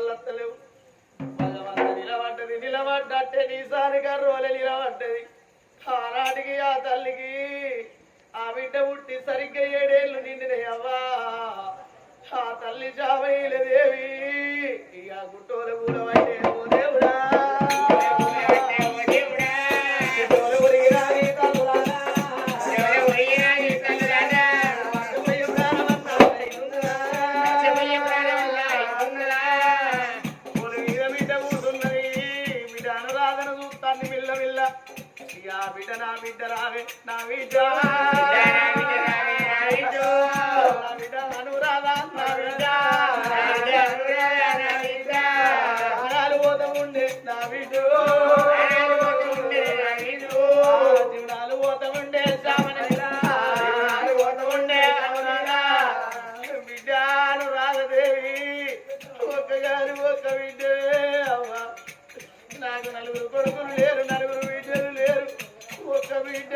కాళ్ళత్తలేవు. భగవంత నిలబడ్డది నిలబడ్డట్టే నీసారి రోలే నిలబడ్డది. ఆనాటికి ఆ తల్లికి ఆ బిడ్డ పుట్టి సరిగ్గా ఏడేళ్ళు నిండినే అవ్వా. ఆ తల్లి చావైలదేవి ఇక గుట్టోల కూలవైతే ఆ బిడ్డ నా బిడ్డ రావే నా బిడ్డ నా బిడ్డ అనురాధ నా బిడ్డ. ప్రాణాలు పోత ఉండే నా బిడ్డ.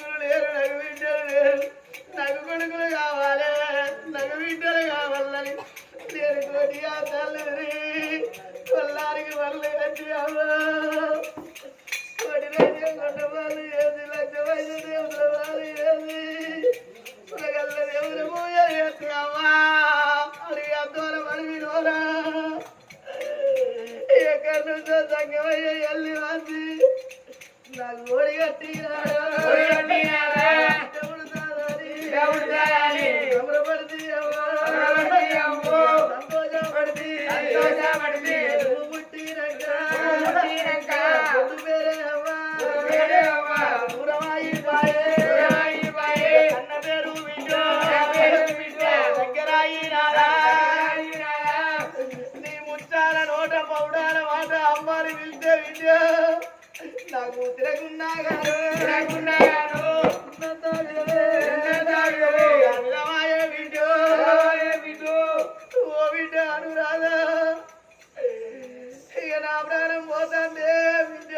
కొడుకులు లేరు నాకు బిడ్డలు లేరు నగు కొడుకులు కావాలి నాకు బిడ్డలు కావాలని నేను కోటి ఆ కొల్లారికి వల్లి కట్టి కోటి రాజ్యం కొండ ఏది లక్ష వైద్య దేవుల వాళ్ళు ఏది పులగల్ల పూజ అడిగి అద్దోర మడివినోరా ఎక్కడి నుంచో సంగమయ్య ఎల్లి వచ్చి నీ ముచ్చాల నోట పౌడాల మాట అమ్మాని పిలిస్తే విద్య. నాకు తిరగున్నా ఓ బిడ్డ అనురాధా. ఇక నా ప్రాణం పోతాందే బిడ్డ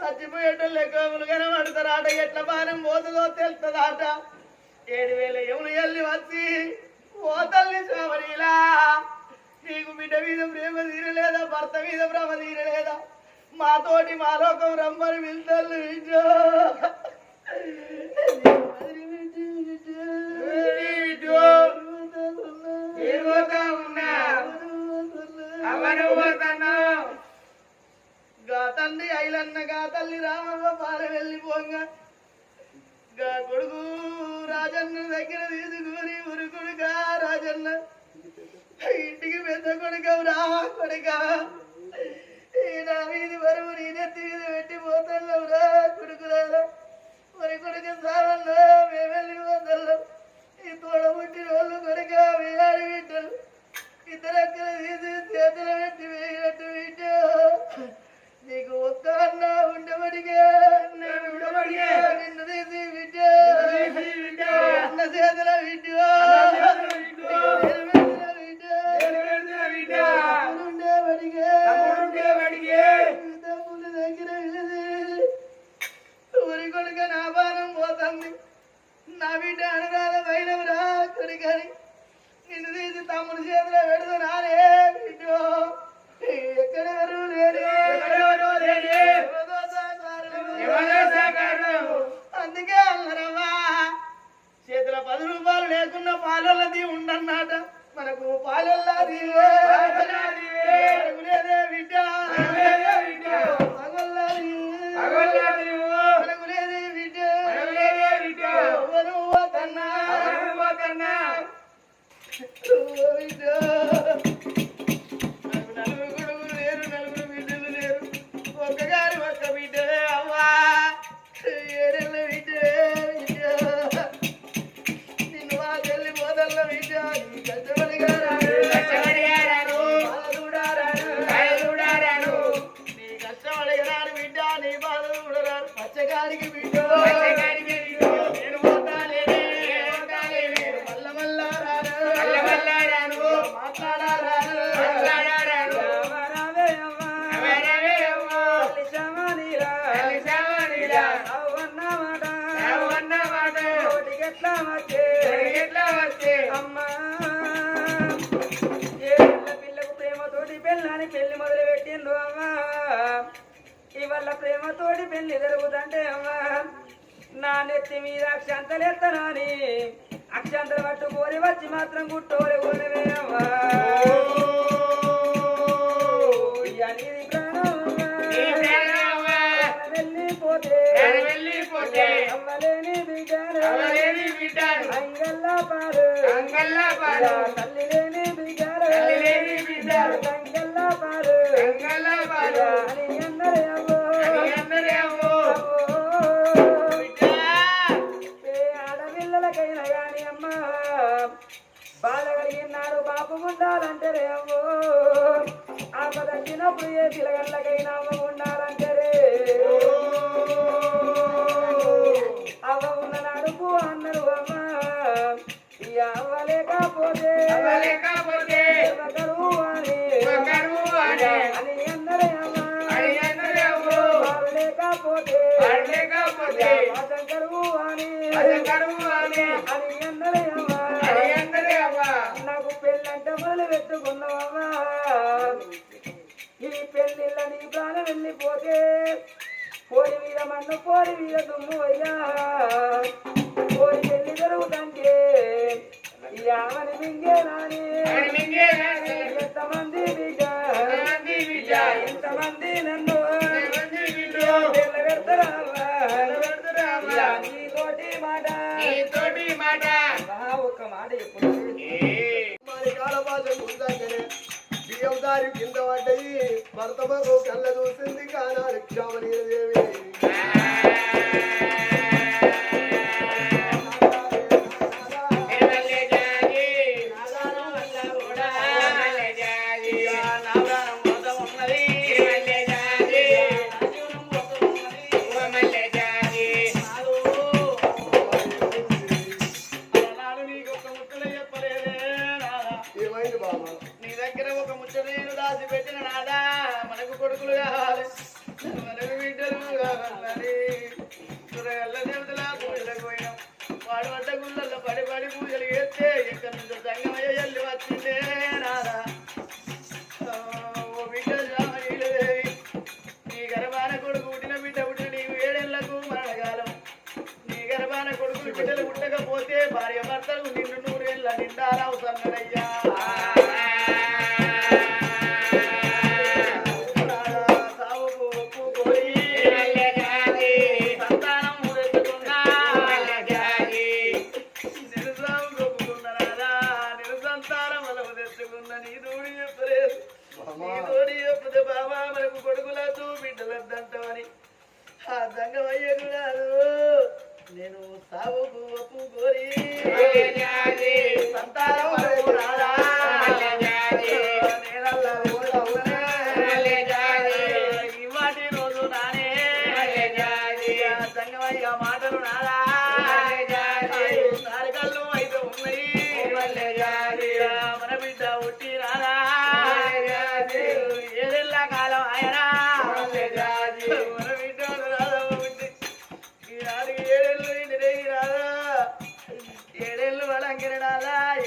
చచ్చిపోయేటోళ్ళు ఎక్కువలు కనబడతారు ఆట. ఎట్ల బాణం పోతుందో తెలుస్తుందాట. ఏడు వేల ఎవరు వెళ్ళి వచ్చి తల్లి శ్రావణిలా నీకు బిడ్డ మీద ప్రేమ తీరలేదా? భర్త మీద ప్రేమ తీరలేదా? మాతోటి మా లోకం రమ్మని పిలుతారు బిడ్డ గా తండ్రి ఐలన్న గా తల్లి రామవ్వ పాల వెళ్ళిపోంగా గా కొడుకు రాజన్న దగ్గర తీసుకుని ఉరుకుడుగా రాజన్న. ఇంటికి పెద్ద కొడుక రా కొడుక. నా వీధి బరువు నేనెత్తి మీద పెట్టి పోతాను రా కొడుకురా మరి కొడుకు సావల్లో మేమెళ్ళి పోతాం ఈ తోడ పుట్టిన వాళ్ళు కొడుక వేయాలి బిడ్డలు. ఇద్దరు అక్కలు తీసి చేతులు పెట్టి వేయినట్టు బిడ్డ నీకు ఒక్క అన్న ఉండబడిగా ప్రేమతోడి పెళ్ళి జరుగుతుంటే అమ్మా నా నెత్తి మీద అక్షంతలేస్తాను అని అక్షంతలు పట్టుకోని వచ్చి మాత్రం గుట్టోరి కొనవే అమ్మా. అంగల్లా పాలు. అంగల్లా పాలు. తల్లి లేని బిడ్డారు తల్లి లేని బిడ్డారు అంగల్లా అంగల్లా అందరూ ఉండాలంటే రేవో ఆపదచ్చినప్పుడు ఏ పిలగళ్ళకైనా అమ్మ ఉండాలంటే రే. అవ ఉన్న నడుపు అన్నారు అమ్మ. అవ్వలేకపోతే అవ్వలేకపోతే అని. అందరే లేకపోతే లేకపోతే అని అందరే పెళ్ళిళ్ళ నీ ప్రాణం వెళ్ళిపోతే పోరి మీద మన్ను పోరి మీద దుమ్ము అయ్యా పోరి పెళ్ళి జరుగుతంటే యావని మింగే నాని. ఎంతమంది ఎంతమంది నన్ను. మాట. ఒక్క మాట ఎప్పుడు మరి కాలభాష ఉందని గారి కింద పడ్డది. భర్త బాబు కళ్ళ చూసింది కానాడు క్షమనీయదేవి తోడి చెప్పితే బావా మనకు కొడుకులద్దు బిడ్డలద్దంటామని ఆ దంగమయ్య కూడా నేను సాగుకు ఒప్పు కోరి సంతానం రాదా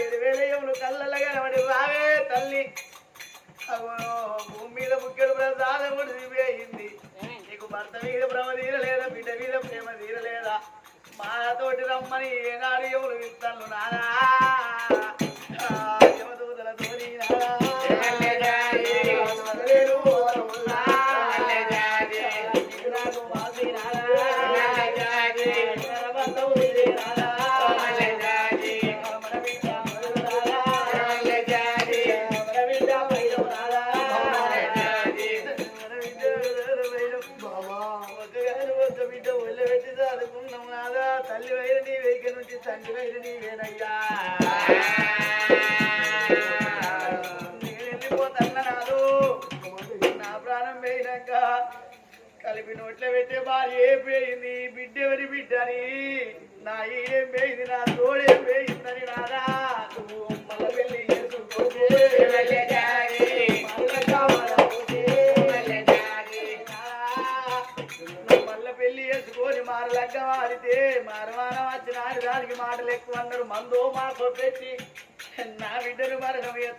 ఏడు వేల ఏములు కళ్ళల్లో కనబడి రావే తల్లి. భూమి మీద ముఖ్యుడు ప్రసాదముడు దిగిపోయింది నీకు భర్త మీద భ్రమ తీరలేదా? బిడ్డ మీద ప్రేమ తీరలేదా? మాతోటి రమ్మని ఏనాడు ఎవరు ఇస్తాను నానా? తండ్రి వేరు నీవేనయ్యా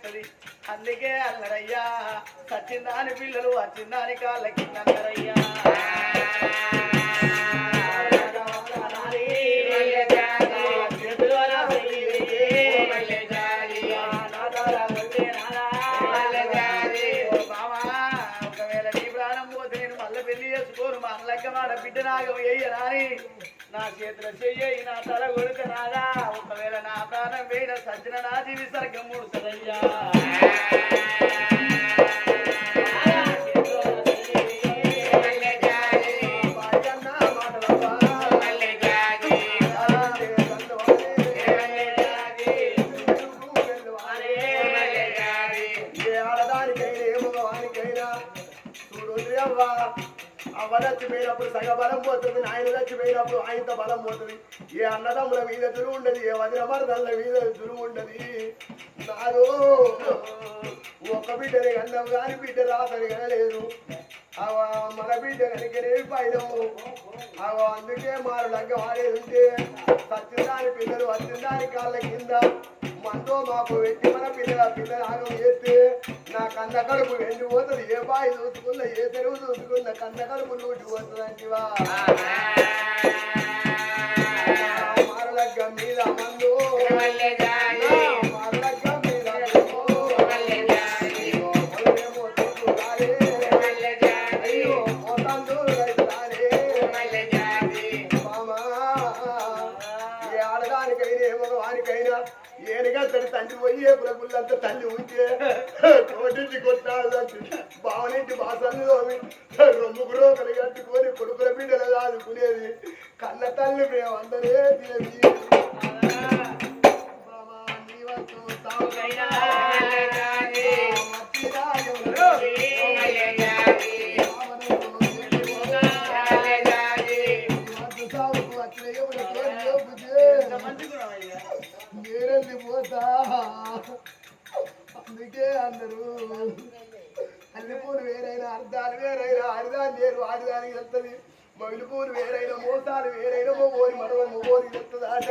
మరణం అందుకే అల్లరయ్యా సచ్చిందాని పిల్లలు వచ్చిందాని కాళ్ళ కింద అల్లరయ్యా నా చేతిలో చెయ్యి నా తల కొడుకు రాదా ఒకవేళ నా ప్రాణం వేయన సజ్జన నా జీవి సర్గం ముడుతుందయ్యా మల్లె అవ్వ చచ్చిపోయినప్పుడు సగ బలం పోతుంది ఆయన చచ్చిపోయినప్పుడు ఆయనతో బలం పోతుంది. ఏ అన్నదమ్ముల మీద దురువు ఉండదు ఏ వదిన మరదల మీద దురువు ఉండదు. నాదో ఒక్క బిడ్డని కన్నాం కానీ బిడ్డ రాతని కనలేదు. అవ మన బిడ్డ కనుకనే పైదము అవా అందుకే మారు లగ్గ వాడేది ఉంటే సత్యదాని పిల్లలు వచ్చిందాని కాళ్ళ కింద మనతో మాకు వెట్టి మన పిల్లల పిల్లల చేస్తే నా కన్న కడుపు పోతుంది. ఏ బాయి చూసుకున్నా ఏ తెరువు చూసుకున్నా కన్న కడుపు నూటి పోతుందంటివా. మారలగ్గ వేరు లేరు ఆడిదానికి వెళ్తుంది మొగిలిపూలు వేరైన మోసాలు వేరైన మోరి మరో మోరి వెళ్తుందాట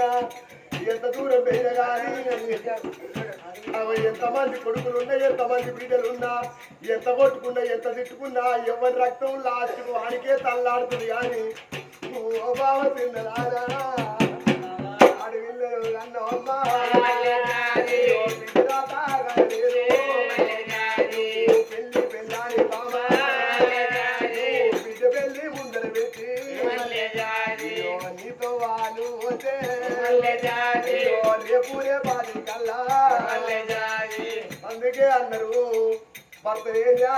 ఎంత దూరం పోయినా కానీ ఎంతమంది కొడుకులున్నా ఎంతమంది బిడ్డలున్నా ఎంత కొట్టుకున్నా ఎంత తిట్టుకున్నా ఎవరి రక్తం లాస్ట్ వానికే తల్లాడుతుంది కానీ ఓ బావ తిన్నదానా. అడవిల్లో అన్నమ్మ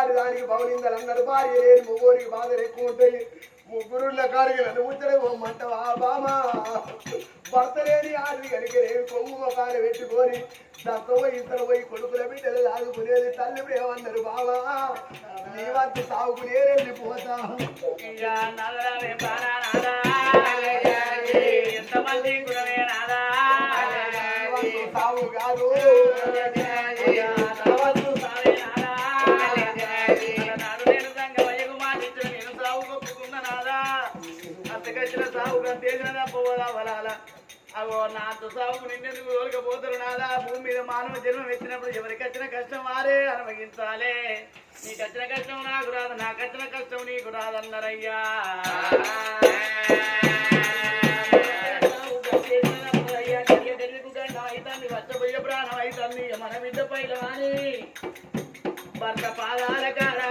ఏం చేయాలి దానికి భవనిందలు అన్నారు భార్య లేని ముగ్గురికి బాధలు ఎక్కువ ఉంటాయి ముగ్గురున్న కాడికి నన్ను ముచ్చడే పోమంటావా బామా భర్త లేని ఆడిని కనుక నేను కొమ్ము మొఖాలు పెట్టుకొని దక్క పోయి ఇద్దరు పోయి కొడుకుల బిడ్డలు లాగుకునేది తల్లి ఏమన్నారు బామా నీ వంతు సాగుకునే వెళ్ళిపోతా ఇయ్యా, నాదరావే ప్రాణనాదా. మల్లె జాజి ఎంతమంది కులమే నాదా. నీ వంతు సాగు కాదు నా నాతో సాగు నిన్నెందుకు నాదా? భూమి మీద మానవ జన్మం ఎత్తినప్పుడు ఎవరికి వచ్చిన కష్టం వారే అనుభవించాలే. నీకు వచ్చిన కష్టం నాకు రాదు నాకు వచ్చిన కష్టం నీకు రాదన్నారయ్యా. మన బిడ్డ పైల అని భర్త పాదాల కారా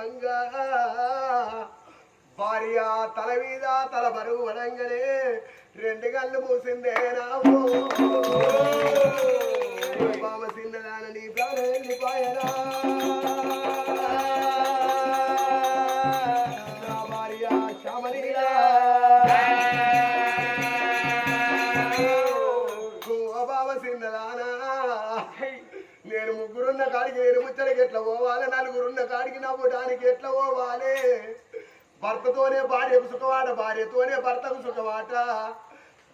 చదవంగా భార్య తల మీద తల బరువు వడంగానే రెండు కళ్ళు మూసిందే నావో. బామ నీ ప్రాణం నా భార్య శ్యామలీలా. నేను ముగ్గురున్న కాడికి నేను ముచ్చడికి ఎట్లా పోవాలి నలుగురున్న కాడికి నవ్వడానికి ఎట్లా పోవాలి? భర్తతోనే భార్యకు సుఖమాట భార్యతోనే భర్తకు సుఖమాట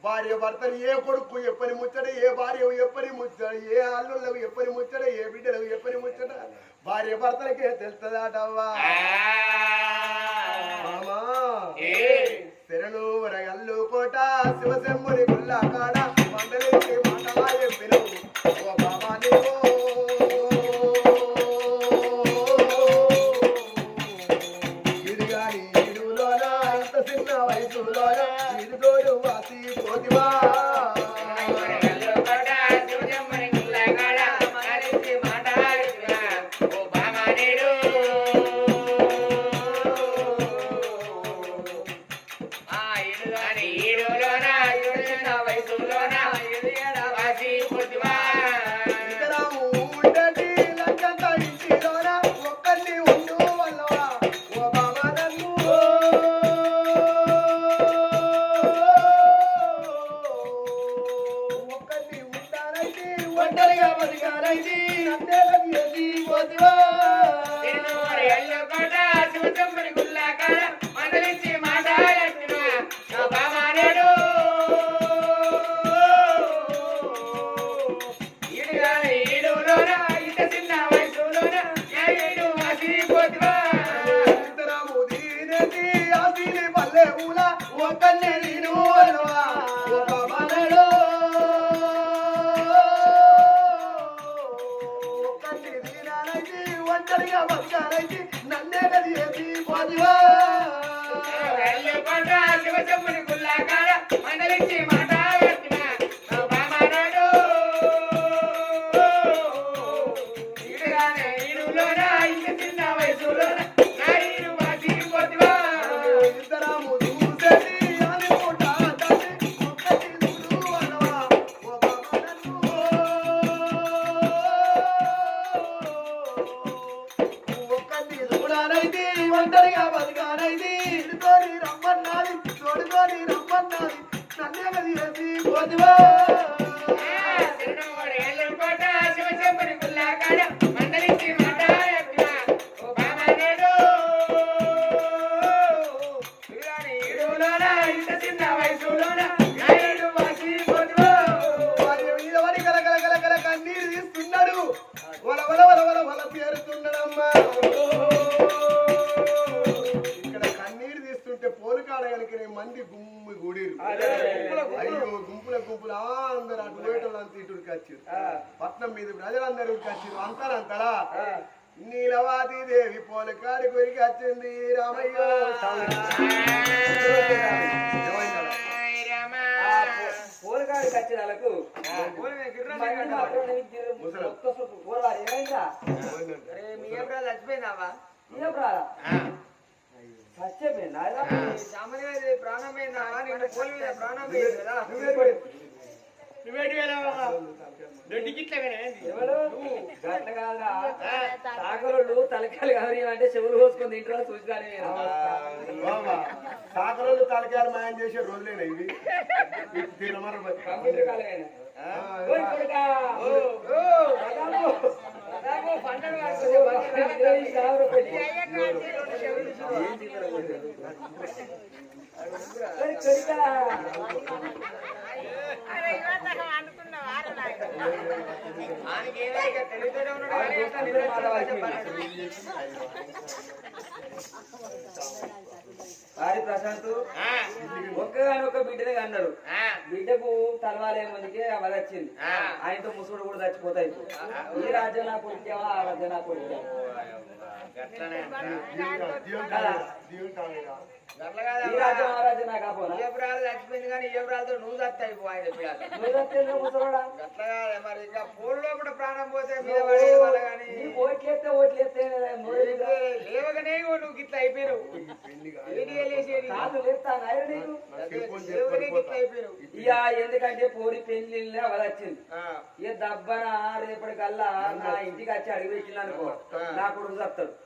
భార్య భర్తను ఏ కొడుకు ఎప్పని ముచ్చట ఏ భార్య ఎప్పని ముచ్చట ఏ అల్లుళ్ళకు ఎప్పని ముచ్చట ఏ బిడ్డలకు ఎప్పని ముచ్చట? భార్య భర్తలకే తెలుస్తుందటవ్వా? శరణు వరగల్లు కోట శివశంభుని గుల్ల కాడ ఒంటరిగా బతకానైతే ఇడుకొని రమ్మన్నది తోడుకొని రమ్మన్నాది. నన్నే గది పోతివా వచ్చారు పట్నం మీద ప్రజలందరూ వచ్చారు అంతరంతరా నీలవాది దేవి పోలికాడి కొరికి వచ్చింది రామయ్య. ఏమైందడా? పోరగాడి కచ్చిరాలకు ముసలం. పోరగాడు ఏమైందా? ఏమైందంట? మీ ఏం రాదు చచ్చిపోయిందావా ఏం రారా చచ్చిపోయిందా సామాన్య ప్రాణం పోయిందా నిన్న పోలి మీద ప్రాణం పోయింది కదా నువ్వే పోయి. ఎవరు గట్ల కాదురా. తాకరోళ్ళు తలకాయలు కవరి అంటే చెవులు కోసుకొని తింటారో చూసిదాని బాబా సాకరోళ్ళు తలకాయలు మాయం చేసే రోజులేనా ఇవి? ఇది వారి ప్రశాంత్ ఒక్కగానొక్క బిడ్డనే అన్నారు బిడ్డకు తలవాలే మందికి వచ్చింది ఆయనతో ముసుగుడు కూడా చచ్చిపోతాయి ఈ రాజ్యం నా కొడుకేవా? ఆ రాజ్యం నా కొడుకేవా? చచ్చిపోయింది కానీ నువ్వు కాదా మరి ఇంకా పూల్లో కూడా ప్రాణం పోతే మీద కానీ. లేవగానే గిట్ల ఎందుకంటే పోరి పెళ్ళి వచ్చింది. ఆ, ఇక దబ్బన రేపటికల్లా నా ఇంటికి వచ్చి అడిగి పెట్టింది అనుకో. నా కొడుకు చెప్తాడు కొడుక